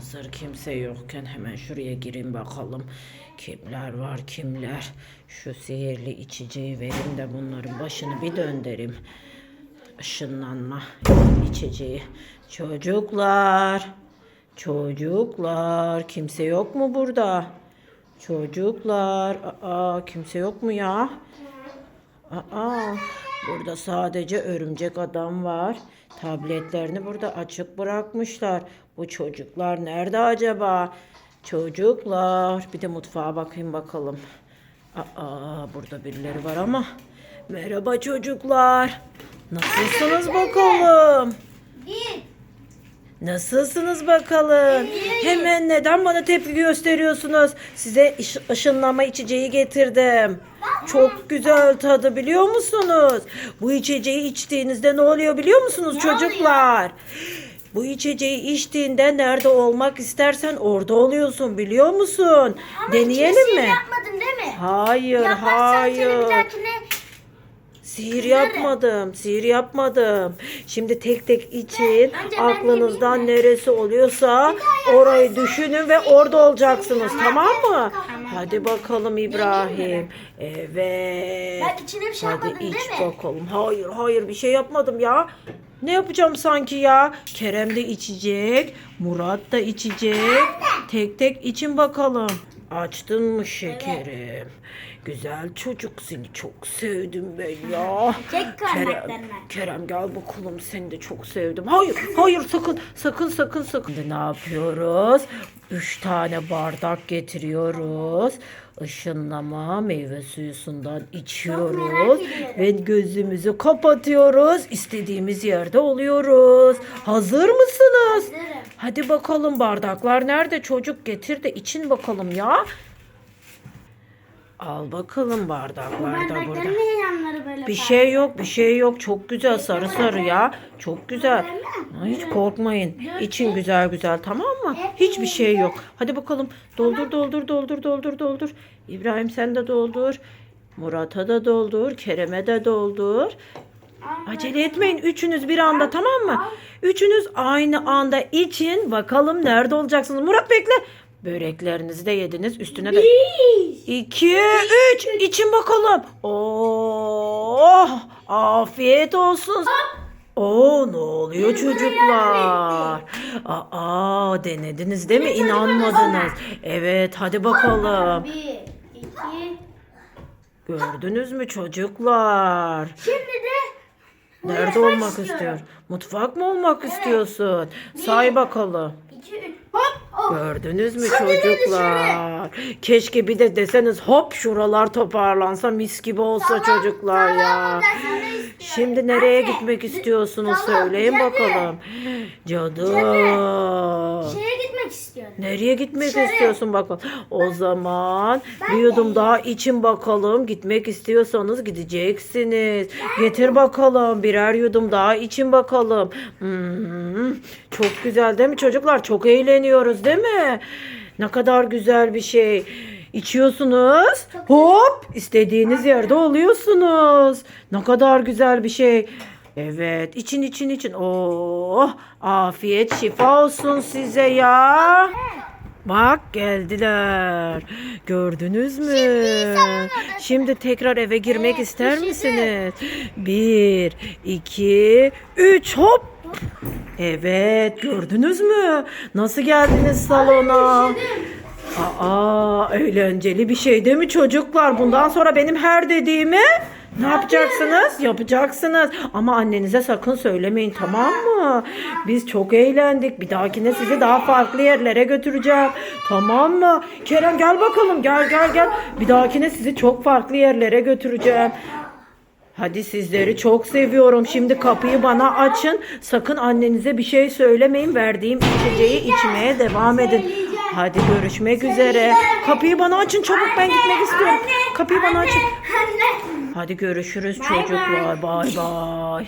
Hazır kimse yokken hemen şuraya gireyim bakalım. Kimler var kimler. Şu sihirli içeceği vereyim de bunların başını bir döndüreyim. Işınlanma içeceği. Çocuklar. Çocuklar. Kimse yok mu burada? Çocuklar. Aa, kimse yok mu ya? Aa, burada sadece örümcek adam var. Tabletlerini burada açık bırakmışlar. Bu çocuklar nerede acaba? Çocuklar. Bir de mutfağa bakayım bakalım. Aa, burada birileri var ama. Merhaba çocuklar. Nasılsınız bakalım? Nasılsınız bakalım? Hemen neden bana tepki gösteriyorsunuz? Size ış- ışınlama içeceği getirdim. Çok güzel tadı biliyor musunuz? Bu içeceği içtiğinizde ne oluyor biliyor musunuz çocuklar? Bu içeceği içtiğinde nerede olmak istersen orada oluyorsun biliyor musun? Deneyelim mi? yapmadın değil mi? Hayır, Yaparsan hayır. seni bir dahakine Sihir yapmadım, sihir yapmadım. Şimdi tek tek için Önce aklınızdan neresi oluyorsa orayı düşünün ve orada olacaksınız tamam mı? Hadi bakalım İbrahim. Evet. Ben içine bir şey Hadi yapmadın iç mi? bakalım. Hayır hayır bir şey yapmadım ya. Ne yapacağım sanki ya? Kerem de içecek. Murat da içecek. Tek tek için bakalım. Açtın mı şekerim? Güzel çocuk seni çok sevdim ben ya. Çek Kerem, parmaklarını. Kerem gel bakalım seni de çok sevdim. Hayır hayır sakın sakın sakın sakın. Şimdi ne yapıyoruz? Üç tane bardak getiriyoruz. Işınlama meyve suyusundan içiyoruz. ediyorum. Ve gözümüzü kapatıyoruz. İstediğimiz yerde oluyoruz. Hazır mısınız? Hazırım. Hadi bakalım bardaklar nerede çocuk getir de için bakalım ya. Al bakalım bardaklar da burada. Bardakların niye yanları böyle Bir şey yok, bir şey yok. Çok güzel sarı sarı ya. Çok güzel. Hiç korkmayın. İçin güzel güzel tamam mı? Hiçbir şey yok. Hadi bakalım. Doldur doldur doldur doldur doldur. İbrahim sen de doldur. Murat'a da doldur. Kerem'e de doldur. Acele etmeyin. Üçünüz bir anda tamam mı? Üçünüz aynı anda için. Bakalım nerede olacaksınız? Murat bekle. Böreklerinizi de yediniz. Üstüne de... İki, üç. için bakalım. Oh, afiyet olsun. Oo, ne oluyor çocuklar? Aa, denediniz değil mi? İnanmadınız. Evet, hadi bakalım. Bir, iki. Gördünüz mü çocuklar? Şimdi de Nerede olmak istiyor? Mutfak mı olmak istiyorsun? Say bakalım. iki, üç. Gördünüz mü çocuklar? Keşke bir de deseniz hop şuralar toparlansa mis gibi olsa çocuklar ya. Şimdi nereye gitmek istiyorsunuz söyleyin bakalım. Cadı. Şeye gitmek istiyorum. Nereye gitmek Dışarı. istiyorsun bakalım. O zaman bir yudum daha için bakalım. Gitmek istiyorsanız gideceksiniz. Getir bakalım birer yudum daha için bakalım. Hmm, çok güzel değil mi çocuklar? Çok eğleniyoruz değil mi? Ne kadar güzel bir şey. İçiyorsunuz. Hop istediğiniz yerde oluyorsunuz. Ne kadar güzel bir şey. Evet için için için. Oh afiyet şifa olsun size ya. Bak geldiler. Gördünüz mü? Şimdi tekrar eve girmek ister misiniz? Bir, iki, üç hop. Evet gördünüz mü? Nasıl geldiniz salona? Aa eğlenceli bir şey değil mi çocuklar? Bundan sonra benim her dediğimi ne yapacaksınız? Yapacaksınız. Ama annenize sakın söylemeyin tamam mı? Biz çok eğlendik. Bir dahakine sizi daha farklı yerlere götüreceğim. Tamam mı? Kerem gel bakalım. Gel gel gel. Bir dahakine sizi çok farklı yerlere götüreceğim. Hadi sizleri çok seviyorum. Şimdi kapıyı bana açın. Sakın annenize bir şey söylemeyin. Verdiğim içeceği içmeye devam edin. Hadi görüşmek üzere. Kapıyı bana açın çabuk ben gitmek istiyorum. Kapıyı bana açın. Anne. Hadi görüşürüz çocuklar. Bay bay.